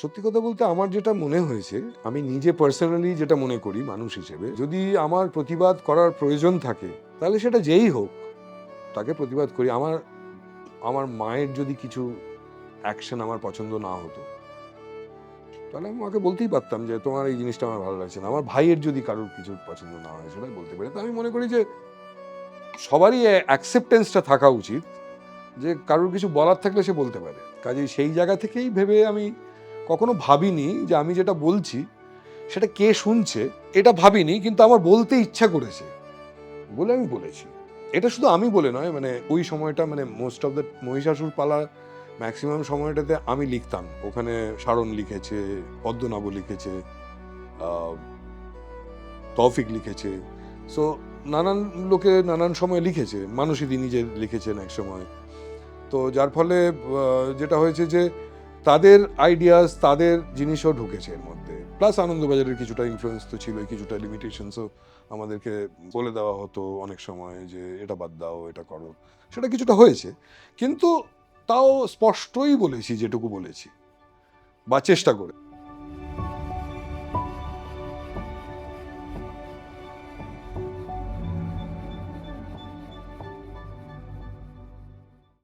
সত্যি কথা বলতে আমার যেটা মনে হয়েছে, আমি নিজে পার্সোনালি যেটা মনে করি মানুষ হিসেবে, যদি আমার প্রতিবাদ করার প্রয়োজন থাকে, তাহলে সেটা যেই হোক, তাকে প্রতিবাদ করি। আমার আমার মায়ের যদি কিছু অ্যাকশন আমার পছন্দ না হতো, তাহলে আমি মাকে বলতেই পারতাম যে, তোমার এই জিনিসটা আমার ভালো লাগছে না। আমার ভাইয়ের যদি কারোর কিছু পছন্দ না হয় সেটা বলতে পারে। তো আমি মনে করি যে, সবারই অ্যাকসেপ্টেন্সটা থাকা উচিত, যে কারোর কিছু বলার থাকলে সে বলতে পারে। কাজেই সেই জায়গা থেকেই ভেবে আমি কখনো ভাবিনি যে আমি যেটা বলছি, সেটা কে শুনছে, এটা ভাবিনি, কিন্তু আমার বলতে ইচ্ছা করেছে। বলে আমি বলেছি। এটা শুধু আমি বলে নয় মানে ওই সময়টা মানে মোস্ট অফ দ্য মহিষাসুর পালা ম্যাক্সিমাম সময়টাতে আমি লিখতাম। ওখানে সারণ লিখেছে, পদ্মনাভ লিখেছে তৌফিক লিখেছে। সো নানান লোকে নানান সময় লিখেছে। মানুষই নিজে লিখেছেন এক সময়। তো যার ফলে যেটা হয়েছে যে তাদের আইডিয়াস তাদের জিনিসও ঢুকেছে এর মধ্যে। প্লাস আনন্দবাজারের কিছুটা ইনফ্লুয়েন্স তো ছিলই, কিছুটা লিমিটেশনসও আমাদেরকে বলে দেওয়া হতো অনেক সময় যে, এটা বাদ দাও, এটা করো। সেটা কিছুটা হয়েছে। কিন্তু তাও স্পষ্টই বলেছি, যেটুকু বলেছি। বা চেষ্টা করে।